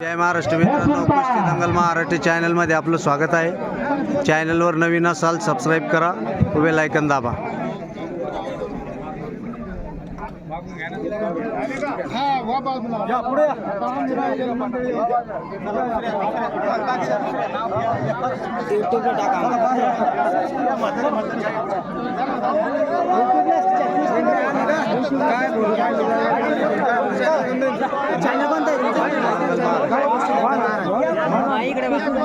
जय महाराष्ट्र मित्रांनो कुस्ती दंगल महाराष्ट्र चॅनलमध्ये आपलं स्वागत आहे. चॅनलवर नवीन असाल सबस्क्राईब करा उभे लायकन दाबा. काय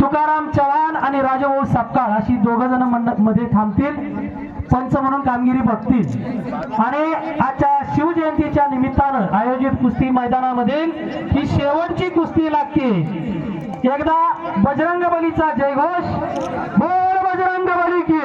तुकाराम चव्हाण आणि राजाभाऊ सापकाळ अशी दोघ जणमध्ये थांबतील. पंच म्हणून कामगिरी बघतील. आणि आजच्या शिवजयंतीच्या निमित्तानं आयोजित कुस्ती मैदानामध्ये ही शेवटची कुस्ती लागते. एकदा बजरंग बलीचा जयघोष. बोल बजरंग बली की.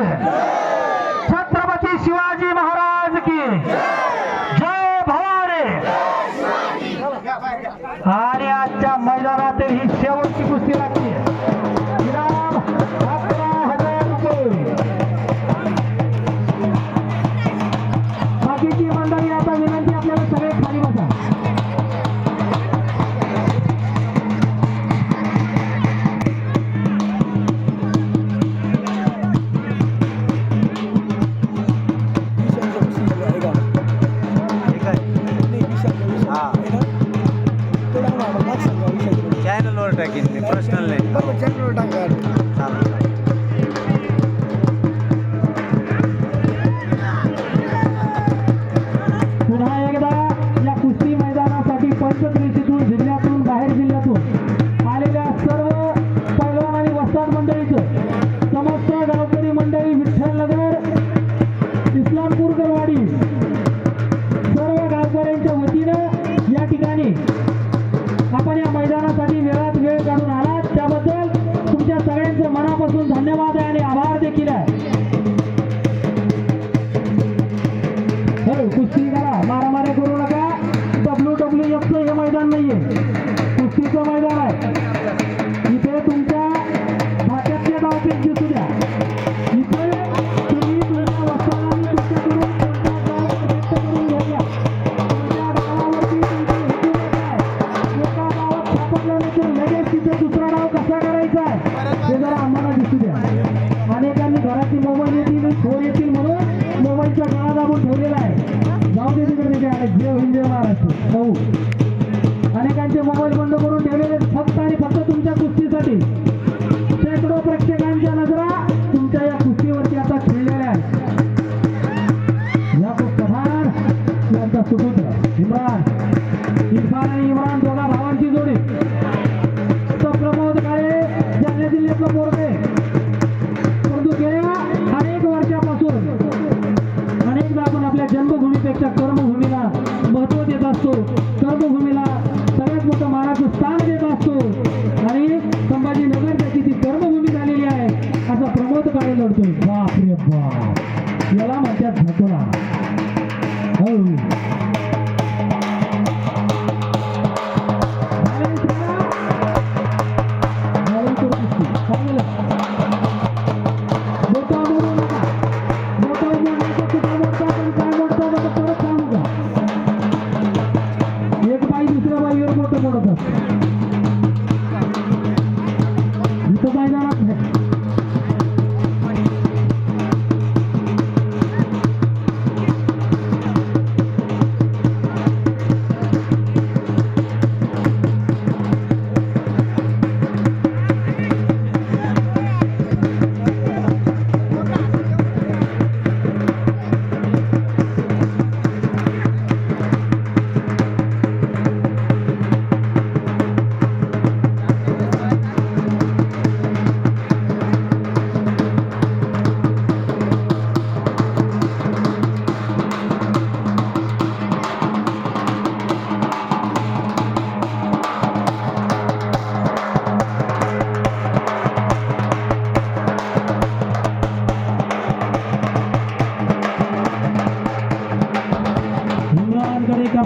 मान देत आणि संभाजीनगर त्याची ती कर्मभूमी झालेली आहे. असा प्रमोद पाणी लढतोय बाप रे बाप. याला म्हणतात झकोला हो. ところ。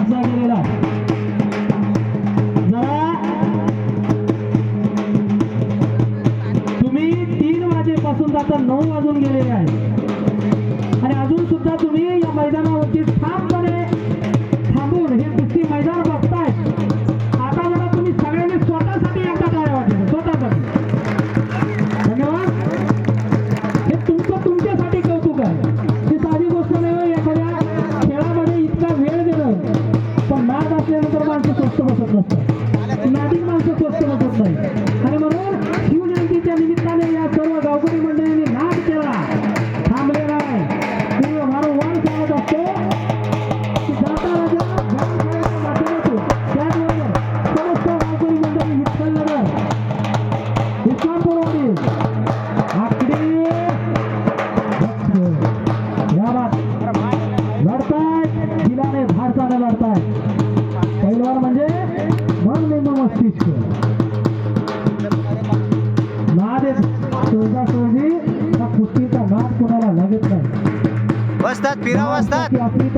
Sandal. सादर करताय पैलवान म्हणजे मन निम्न मस्तिष्क. कोणाला लागत नाही. बसतात फिराव असतात आपली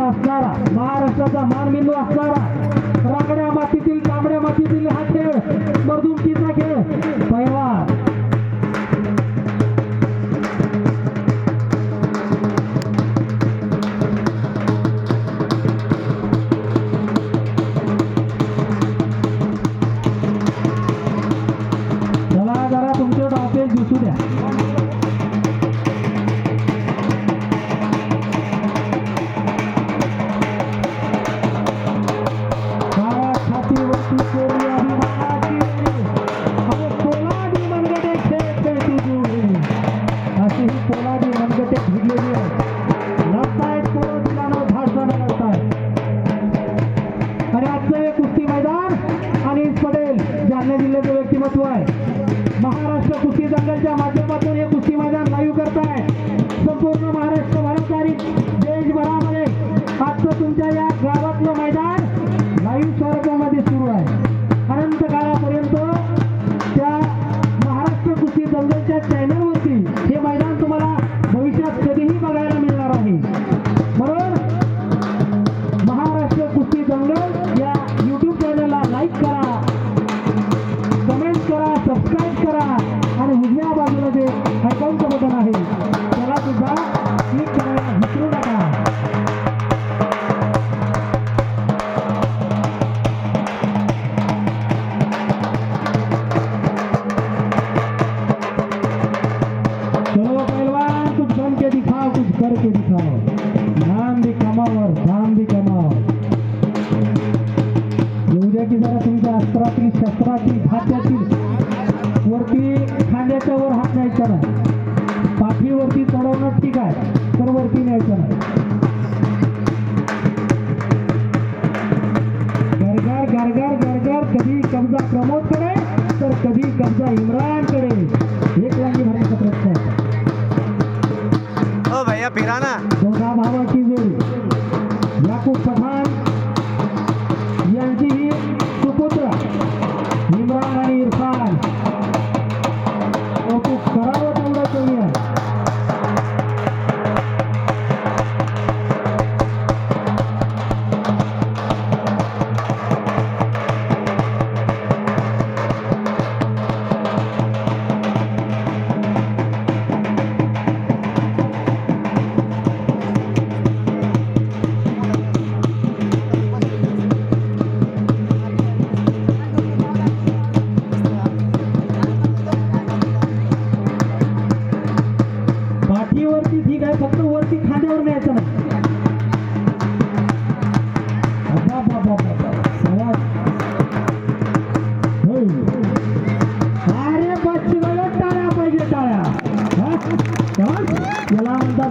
महाराष्ट्राचा मानबिंदू असणारा. करके दिखाओ नाम भी कमाओ और धाम भी कमाओ उद्या की जरा तुमच्या अस्त्रातील शस्त्रातील हातातील वरती खांद्याच्या वर हात न्यायचा नाही. पाठीवरती चढवणं ठीक आहे तर वरती न्यायचं नाही. गरगार गरगार गरगार कधी कब्जा प्रमोद करे तर कधी कब्जा इम्रानकडे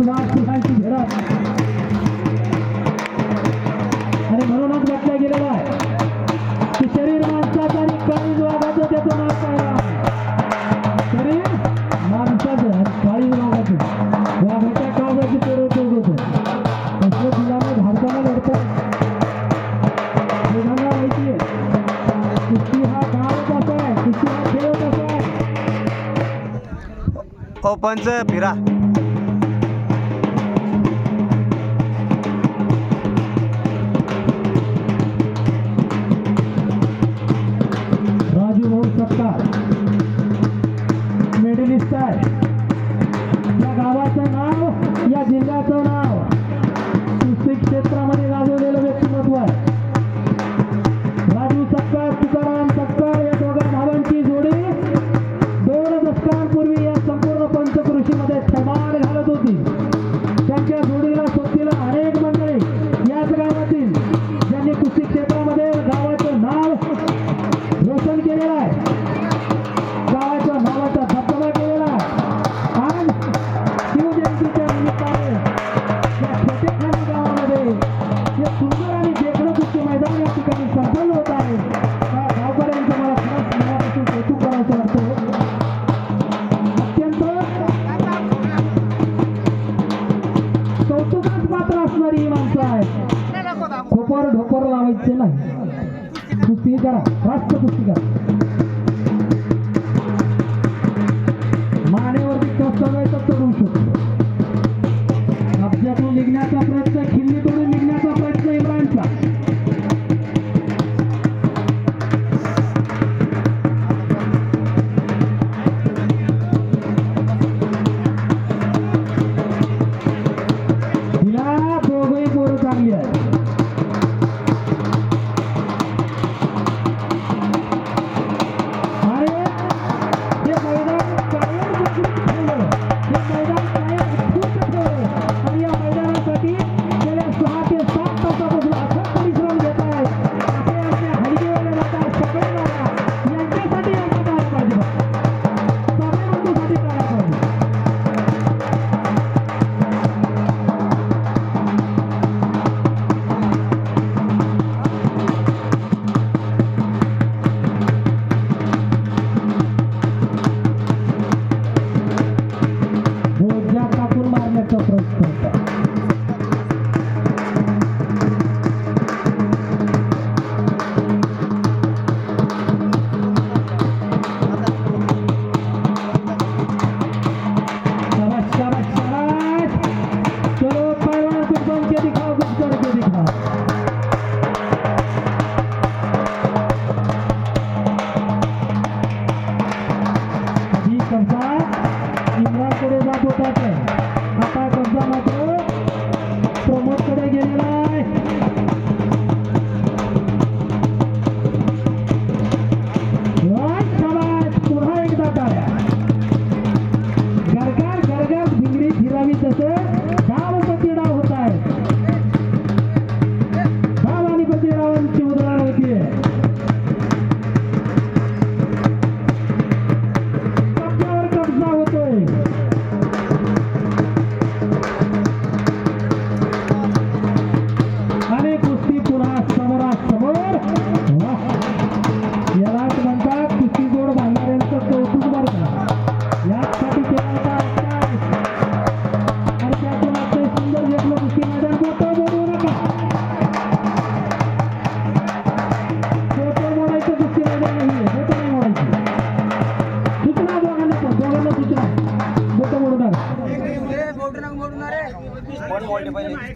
लाख लाख फुटांची आणि म्हणूनच म्हटलं गेलेलं आहे. की शरीर माणसाचं आणि काळीज वाघाचं त्याचं नाव काय शरीर माणसाचं आणि काळीज वाघाच्या काळजाची चोर चोर माहिती हा काळ खेळ कसा आहे? ओ पंच फिरा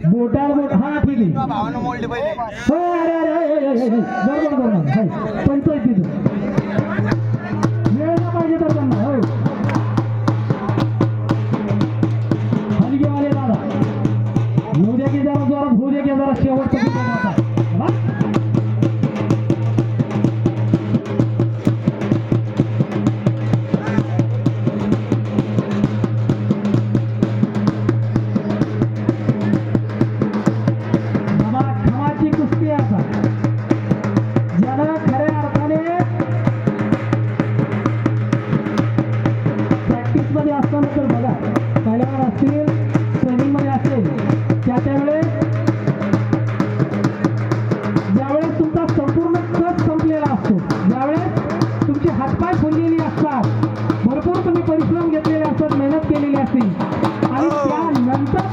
बोटावर बोट हा ठीक आहे हो अरे अरे बरोबर बरोबर. पंचायत तिथं मेहनत केलेली असते आणि हो. त्यानंतर